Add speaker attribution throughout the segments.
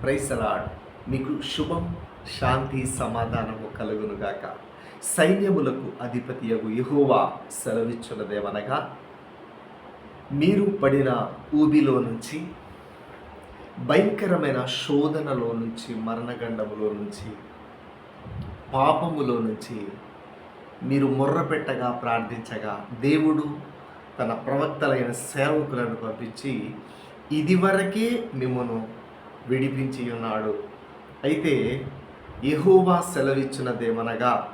Speaker 1: ప్రైసలాడ్ మీకు శుభం శాంతి సమాధానము కలుగునుగాక సైన్యములకు అధిపతియగు యహోవా సెలవిచ్చున్నదేమనగా మీరు పడిన ఊబిలో నుంచి భయంకరమైన శోధనలో నుంచి మరణగండములో నుంచి పాపములో నుంచి మీరు మొర్రపెట్టగా ప్రార్థించగా దేవుడు తన ప్రవక్తలైన సేవకులను పంపించి ఇదివరకే మిమ్మను విడిపించి ఉన్నాడు అయితే యహోవా సెలవిచ్చినదేమనగా?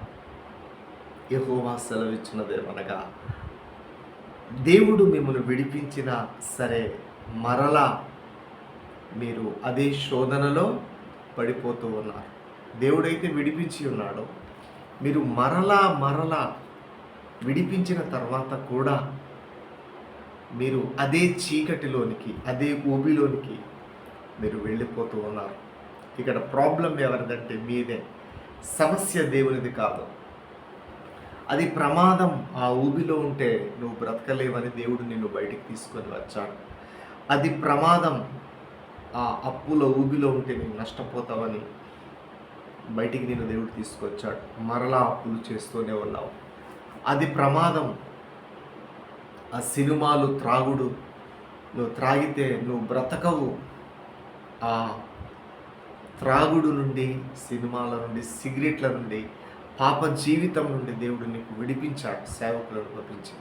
Speaker 1: యహోవా సెలవిచ్చినదేమనగా? దేవుడు మిమ్మల్ని విడిపించినా సరే మరలా మీరు అదే శోధనలో పడిపోతూ ఉన్నారు. దేవుడైతే విడిపించి ఉన్నాడు మీరు మరలా మరలా విడిపించిన తర్వాత కూడా మీరు అదే చీకటిలోనికి అదే ఊబిలోనికి మీరు వెళ్ళిపోతూ ఉన్నారు. ఇక్కడ ప్రాబ్లం ఎవరిదంటే మీదే. సమస్య దేవునిది కాదు. అది ప్రమాదం. ఆ ఊబిలో ఉంటే నువ్వు బ్రతకలేవని దేవుడు నిన్ను బయటికి తీసుకొని వచ్చాడు. అది ప్రమాదం. ఆ అప్పుల ఊబిలో ఉంటే నేను నష్టపోతావని బయటికి నేను దేవుడు తీసుకొచ్చాడు. మరలా అప్పులు చేస్తూనే ఉన్నావు. అది ప్రమాదం. ఆ సినిమాలు త్రాగుడు. నువ్వు త్రాగితే నువ్వు బ్రతకవు. ఆ త్రాగుడు నుండి సినిమాల నుండి సిగరెట్ల నుండి పాప జీవితం నుండి దేవుడు నీకు విడిపించాడు సేవకులను పంపించి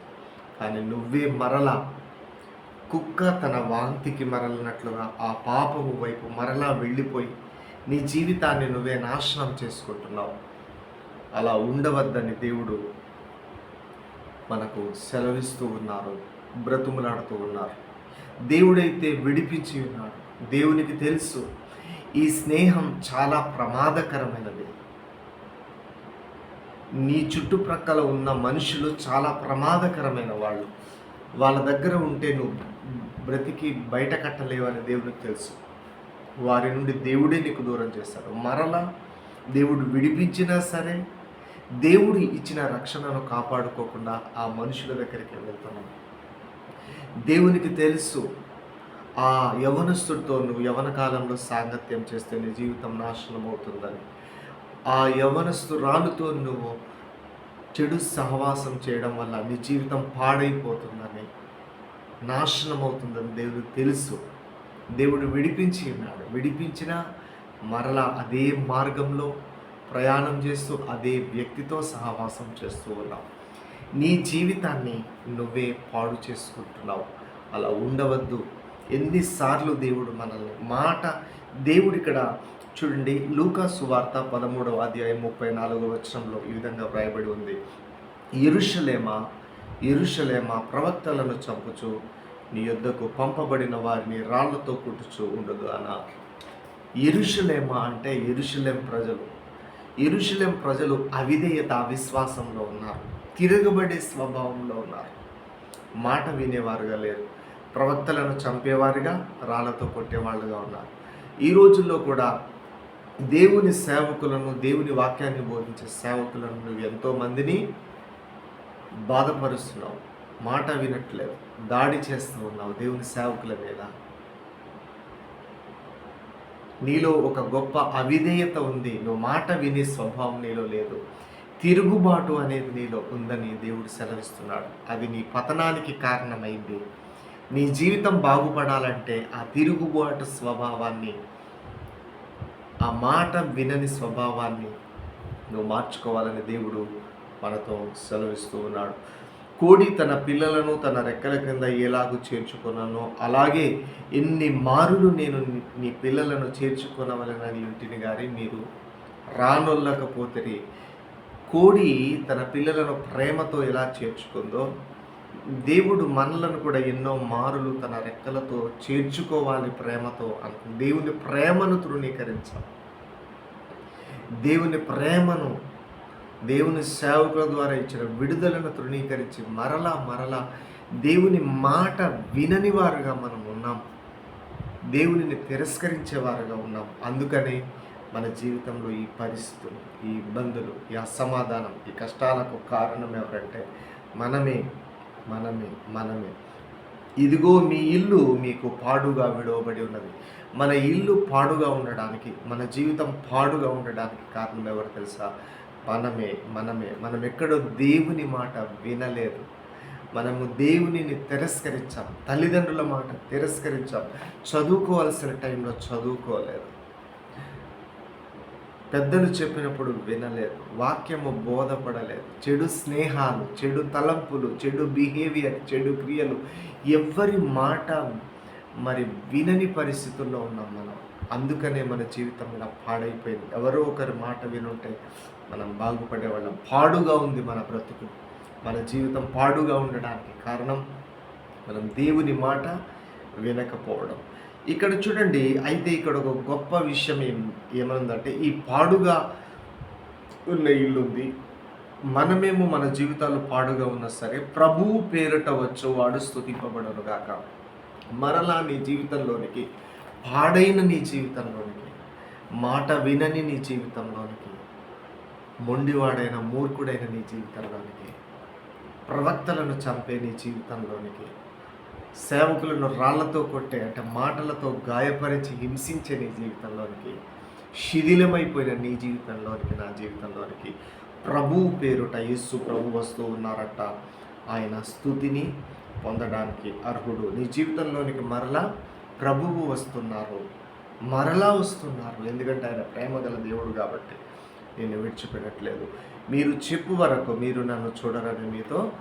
Speaker 1: కానీ నువ్వే మరలా కుక్క తన వాంతికి మరలినట్లుగా ఆ పాపము వైపు మరలా వెళ్ళిపోయి నీ జీవితాన్ని నువ్వే నాశనం చేసుకుంటున్నావు. అలా ఉండవద్దని దేవుడు మనకు సెలవిస్తూ ఉన్నారు బ్రతుములాడుతూ ఉన్నారు. దేవుడైతే విడిపించి ఉన్నాడు. దేవునికి తెలుసు. ఈ స్నేహం చాలా ప్రమాదకరమైనది. నీ చుట్టుప్రక్కల ఉన్న మనుషులు చాలా ప్రమాదకరమైన వాళ్ళు. వాళ్ళ దగ్గర ఉంటే నువ్వు బ్రతికి బయట కట్టలేవని దేవునికి తెలుసు. వారి నుండి దేవుడే నీకు దూరం చేస్తాడు. మరలా దేవుడు విడిపించినా సరే దేవుడు ఇచ్చిన రక్షణను కాపాడుకోకుండా ఆ మనుషుల దగ్గరికి వెళ్తున్నాం దేవునికి తెలుసు ఆ యవనస్తుడితో నువ్వు యవన కాలంలో సాంగత్యం చేస్తే నీ జీవితం నాశనం అవుతుందని. ఆ యవనస్తురాలుతో నువ్వు చెడు సహవాసం చేయడం వల్ల నీ జీవితం పాడైపోతుందని నాశనం అవుతుందని దేవుడు తెలుసు. దేవుడు విడిపించి ఉన్నాడు. విడిపించిన మరలా అదే మార్గంలో ప్రయాణం చేస్తూ అదే వ్యక్తితో సహవాసం చేస్తూ ఉన్నావు. నీ జీవితాన్ని నువ్వే పాడు చేసుకుంటున్నావు. అలా ఉండవద్దు. ఎన్నిసార్లు దేవుడు మనల్ని మాట దేవుడు ఇక్కడ చూడండి లూకా సువార్త పదమూడవ అధ్యాయం ముప్పై నాలుగవ వచనంలో ఈ విధంగా వ్రాయబడి ఉంది. ఇరుషలేమ ఇరుషలేమ ప్రవక్తలను చంపుచు నీ యొద్దకు పంపబడిన వారిని రాళ్ళతో కుట్టుచు ఉండదు అన్నారు ఇరుషులేమ అంటే ఇరుషులేం ప్రజలు. ఇరుషులేం ప్రజలు అవిధేయత అవిశ్వాసంలో ఉన్నారు తిరగబడే స్వభావంలో ఉన్నారు. మాట వినేవారుగా లేరు. ప్రవక్తలను చంపేవారుగా రాళ్ళతో కొట్టేవాళ్ళుగా ఉన్నారు. ఈ రోజుల్లో కూడా దేవుని సేవకులను దేవుని వాక్యాన్ని బోధించే సేవకులను నువ్వు ఎంతోమందిని బాధపరుస్తున్నావు. మాట వినట్లేదు. దాడి చేస్తూ ఉన్నావు దేవుని సేవకుల మీద. నీలో ఒక గొప్ప అవిధేయత ఉంది. నువ్వు మాట వినే స్వభావం నీలో లేదు. తిరుగుబాటు అనేది నీలో ఉందని దేవుడు సెలవిస్తున్నాడు. అది నీ పతనానికి కారణమైంది. నీ జీవితం బాగుపడాలంటే ఆ తిరుగుబాటు స్వభావాన్ని ఆ మాట వినని స్వభావాన్ని నువ్వు మార్చుకోవాలని దేవుడు మనతో సెలవిస్తూ ఉన్నాడు. కోడి తన పిల్లలను తన రెక్కల కింద ఎలాగూ చేర్చుకున్నానో అలాగే ఎన్ని మారులు నేను నీ- పిల్లలను చేర్చుకునవలనని ఇంటిని గారి మీరు రానొల్లకపోతే కోడి తన పిల్లలను ప్రేమతో ఎలా చేర్చుకుందో దేవుడు మనలను కూడా ఎన్నో మారులు తన రెక్కలతో చేర్చుకోవాలి ప్రేమతో అనుకు దేవుని ప్రేమను తృణీకరించాలి. దేవుని ప్రేమను దేవుని సేవకుల ద్వారా ఇచ్చిన విడుదలను తృణీకరించి మరలా మరలా దేవుని మాట వినని వారుగా మనం ఉన్నాం. దేవునిని తిరస్కరించేవారుగా ఉన్నాం. అందుకనే మన జీవితంలో ఈ పరిస్థితులు ఈ ఇబ్బందులు ఈ అసమాధానం ఈ కష్టాలకు కారణం ఎవరంటే మనమే మనమే మనమే. ఇదిగో మీ ఇల్లు మీకు పాడుగా విడవబడి ఉన్నది. మన ఇల్లు పాడుగా ఉండడానికి మన జీవితం పాడుగా ఉండడానికి కారణం ఎవరు తెలుసా? మనమే మనమే. మనం ఎక్కడో దేవుని మాట వినలేదు. మనము దేవునిని తిరస్కరించాం. తల్లిదండ్రుల మాట తిరస్కరించాం. చదువుకోవాల్సిన టైంలో చదువుకోలేదు. పెద్దలు చెప్పినప్పుడు వినలేదు. వాక్యము బోధపడలేదు. చెడు స్నేహాలు చెడు తలంపులు చెడు బిహేవియర్ చెడు క్రియలు ఎవరి మాట మరి వినని పరిస్థితుల్లో ఉన్నాం మనం. అందుకనే మన జీవితం ఇలా పాడైపోయింది. ఎవరో ఒకరి మాట వినుంటే మనం బాగుపడేవాళ్ళం పాడుగా ఉంది మన బ్రతుకు. మన జీవితం పాడుగా ఉండడానికి కారణం మనం దేవుని మాట వినకపోవడం. ఇక్కడ చూడండి అయితే ఇక్కడ ఒక గొప్ప విషయం ఏం ఏమనుందంటే ఈ పాడుగా ఉన్న ఇల్లు ఉంది మనమేమో మన జీవితాలు పాడుగా ఉన్నా సరే ప్రభువు పేరిట వచ్చు వాడు స్థుతింపబడను గాక. మరలా నీ జీవితంలోనికి పాడైన నీ జీవితంలోనికి మాట వినని నీ జీవితంలోనికి మొండివాడైన మూర్ఖుడైన నీ జీవితంలోనికి ప్రవక్తలను చంపే నీ జీవితంలోనికి సేవకులను రాళ్ళతో కొట్టే అంటే మాటలతో గాయపరిచి హింసించే నీ జీవితంలోనికి శిథిలమైపోయిన నీ జీవితంలోనికి నా జీవితంలోనికి ప్రభువు పేరుట యేసు ప్రభు వస్తూ ఉన్నారట. ఆయన స్థుతిని పొందడానికి అర్హుడు. నీ జీవితంలోనికి మరలా ప్రభువు వస్తున్నారు. మరలా వస్తున్నారు. ఎందుకంటే ఆయన ప్రేమ గల దేవుడు కాబట్టి నేను విడిచిపెట్టట్లేదు. మీరు చెప్పు వరకు మీరు నన్ను చూడరని మీతో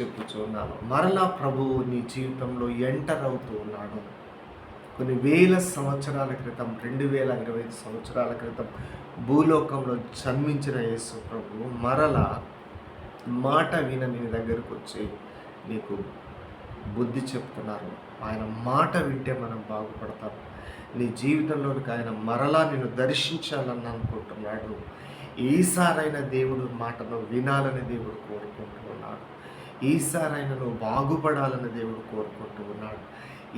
Speaker 1: చెప్పుచున్నాను. మరలా ప్రభువు నీ జీవితంలో ఎంటర్ అవుతూ ఉన్నాడు. కొన్ని వేల సంవత్సరాల క్రితం రెండు వేల ఇరవై ఐదు సంవత్సరాల క్రితం భూలోకంలో జన్మించిన యేసు ప్రభు మరలా మాట విన నీ దగ్గరకు వచ్చి నీకు బుద్ధి చెప్తున్నారు. ఆయన మాట వింటే మనం బాగుపడతాం. నీ జీవితంలోనికి ఆయన మరలా నేను దర్శించాలని అనుకుంటున్నాడు. ఈసారైన దేవుడు మాటను వినాలని దేవుడు కోరుకుంటున్నాడు. ఈసారైనా నువ్వు బాగుపడాలని దేవుడు కోరుకుంటూ ఉన్నాడు.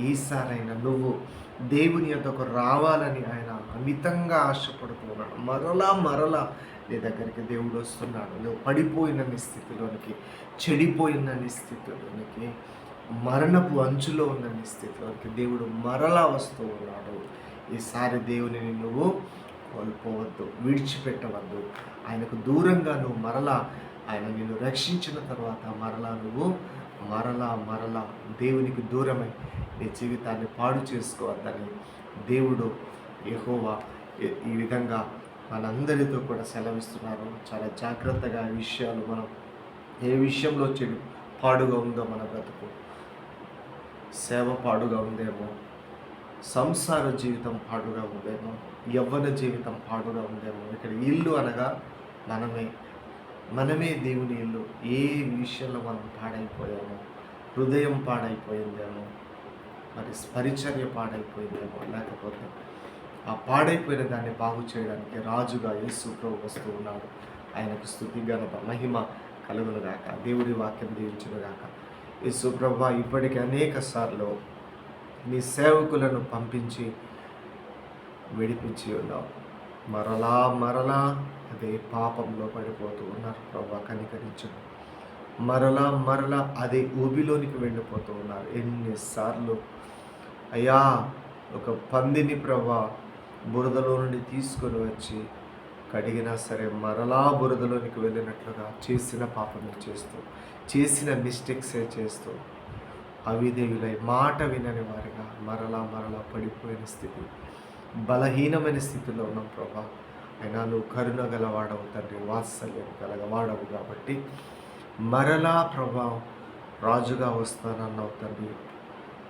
Speaker 1: ఈసారైనా నువ్వు దేవుని యొక్కకు రావాలని ఆయన అమితంగా ఆశపడుతూ ఉన్నాడు. మరలా మరలా నీ దగ్గరికి దేవుడు వస్తున్నాడు. నువ్వు పడిపోయిన నీ స్థితిలోనికి చెడిపోయిన నీ స్థితిలోనికి మరణపు అంచులో ఉన్న నీ స్థితిలోనికి దేవుడు మరలా వస్తూ ఉన్నాడు. ఈసారి దేవునిని నువ్వు కోల్పోవద్దు విడిచిపెట్టవద్దు. ఆయనకు దూరంగా నువ్వు మరలా ఆయన నిన్ను రక్షించిన తర్వాత మరలా నువ్వు మరలా మరలా దేవునికి దూరమై నీ జీవితాన్ని పాడు చేసుకోవద్దని దేవుడు యహోవా ఈ- విధంగా మనందరితో కూడా సెలవిస్తున్నారు. చాలా జాగ్రత్తగా విషయాలు మనం ఏ విషయంలో చెడు పాడుగా ఉందో మన బ్రతుకు. సేవ పాడుగా ఉందేమో సంసార జీవితం పాడుగా ఉందేమో యవ్వన జీవితం పాడుగా ఉందేమో ఇక్కడ ఇల్లు అనగా మనమే మనమే దేవుని ఇల్లు. ఏ విషయంలో మనం పాడైపోయామో హృదయం పాడైపోయిందేమో మరి పరిచర్య పాడైపోయిందేమో లేకపోతే ఆ పాడైపోయిన దాన్ని బాగు చేయడానికి రాజుగా యేసు ప్రభు వస్తూ ఉన్నాడు. ఆయనకు స్థుతి ఘనత మహిమ కలుగును గాక. దేవుడి వాక్యం దీవించును గాక. యేసు ప్రభు ఇప్పటికి అనేక సార్లు నీ సేవకులను పంపించి విడిపించి ఉన్నావు. మరలా మరలా అదే పాపంలో పడిపోతూ ఉన్నారు. ప్రభా కనికరించు మరలా మరలా అదే ఊబిలోనికి వెళ్ళిపోతూ ఉన్నారు. ఎన్నిసార్లు? అయ్యా ఒక పందిని ప్రభా బురదలో నుండి తీసుకొని వచ్చి కడిగినా సరే మరలా బురదలోనికి వెళ్ళినట్లుగా చేసిన పాపమే చేస్తూ చేసిన మిస్టేక్సే చేస్తూ అవిదేవులై మాట వినని వారిగా మరలా మరలా పడిపోయిన స్థితి బలహీనమైన స్థితిలో ఉన్నాం ప్రభా. అయినా నువ్వు కరుణ గలవాడవు తండ్రి వాత్సల్యం గలవాడవు కాబట్టి మరలా ప్రభా రాజుగా వస్తానన్నావు తండ్రి.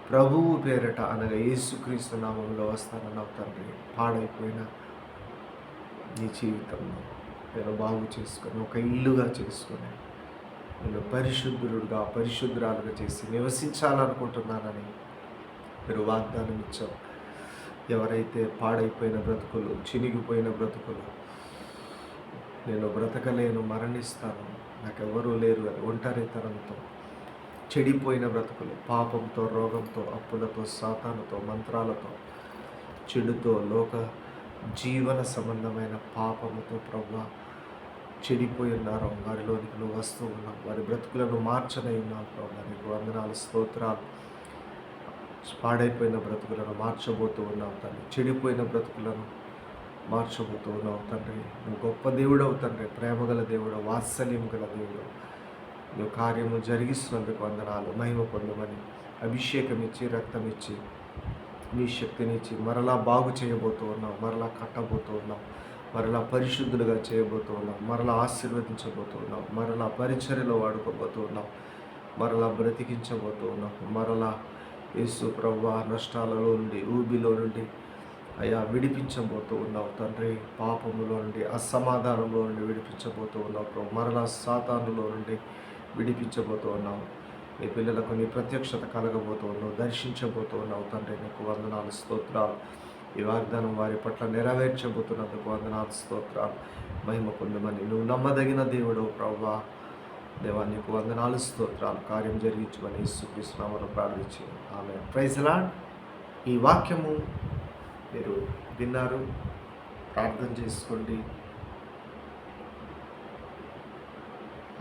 Speaker 1: ప్రభువు పేరట అనగా యేసుక్రీస్తు నామంలో వస్తానన్నావు తండ్రి. పాడైపోయిన నీ జీవితంలో నేను బాగు చేసుకొని ఒక ఇల్లుగా చేసుకొని నేను పరిశుద్ధుడుగా పరిశుద్ధురాలుగా చేసి నివసించాలనుకుంటున్నానని మీరు వాగ్దానం ఇచ్చావు ఎవరైతే పాడైపోయిన బ్రతుకులు చినిగిపోయిన బ్రతుకులు నేను బ్రతకలేను మరణిస్తాను నాకెవరూ లేరు అని ఒంటరితనంతో చెడిపోయిన బ్రతుకులు పాపంతో రోగంతో అప్పులతో సాతానుతో మంత్రాలతో చెడుతో లోక జీవన సంబంధమైన పాపముతో ప్రభు చెడిపోయి ఉన్నారు. వారిలోనికి నువ్వు వస్తూ ఉన్నావు. వారి బ్రతుకులను మార్చనై ఉన్నావు ప్రభు. నీకు వందనాలు స్తోత్రాలు. పాడైపోయిన బ్రతుకులను మార్చబోతూ ఉన్నావు తండ్రి. చెడిపోయిన బ్రతుకులను మార్చబోతూ ఉన్నావు తండ్రి. నువ్వు గొప్ప దేవుడవు తండ్రి. ప్రేమగల దేవుడు వాత్సల్యం గల దేవుడు. నువ్వు కార్యము జరిగిస్తున్నందుకు వందనాలు. మహిమ పొందమని అభిషేకం ఇచ్చి రక్తం ఇచ్చి నీ శక్తినిచ్చి మరలా బాగు చేయబోతూ ఉన్నావు. మరలా కట్టబోతూ ఉన్నావు. మరలా పరిశుద్ధులుగా చేయబోతూ ఉన్నావు. మరలా ఆశీర్వదించబోతూ ఉన్నావు. మరలా పరిచర్యలో వాడుకోబోతూ ఉన్నావు. మరలా బ్రతికించబోతూ ఉన్నావు. మరలా యేసు ప్రభు నష్టాలలో నుండి ఊబిలో నుండి అయ్యా విడిపించబోతూ ఉన్నావు తండ్రి. పాపములో నుండి అసమాధానంలో నుండి విడిపించబోతూ ఉన్నావు ప్రభు. మరణ సాతానులో నుండి విడిపించబోతూ ఉన్నావు. నీ పిల్లలకు నీ ప్రత్యక్షత కలగబోతూ ఉన్నావు దర్శించబోతూ ఉన్నావు తండ్రి. నీకు వందనాలు స్తోత్రాలు. ఈ వాగ్దానం వారి పట్ల నెరవేర్చబోతున్నందుకు వందనాలు స్తోత్రాలు. మహిమ పొందమని నువ్వు నమ్మదగిన దేవుడు ప్రభా. దేవా నీకు వందనాలు స్తోత్రాలు. కార్యం జరిగించమని యేసుకృష్ణామను ప్రార్థించి ఆమె ప్రైజ్లా ఈ వాక్యము మీరు విన్నారు. ప్రార్థన చేసుకోండి.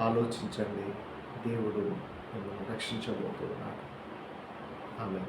Speaker 1: ఆలోచించండి. దేవుడు మిమ్మల్ని రక్షించబోతున్నాడు. ఆమె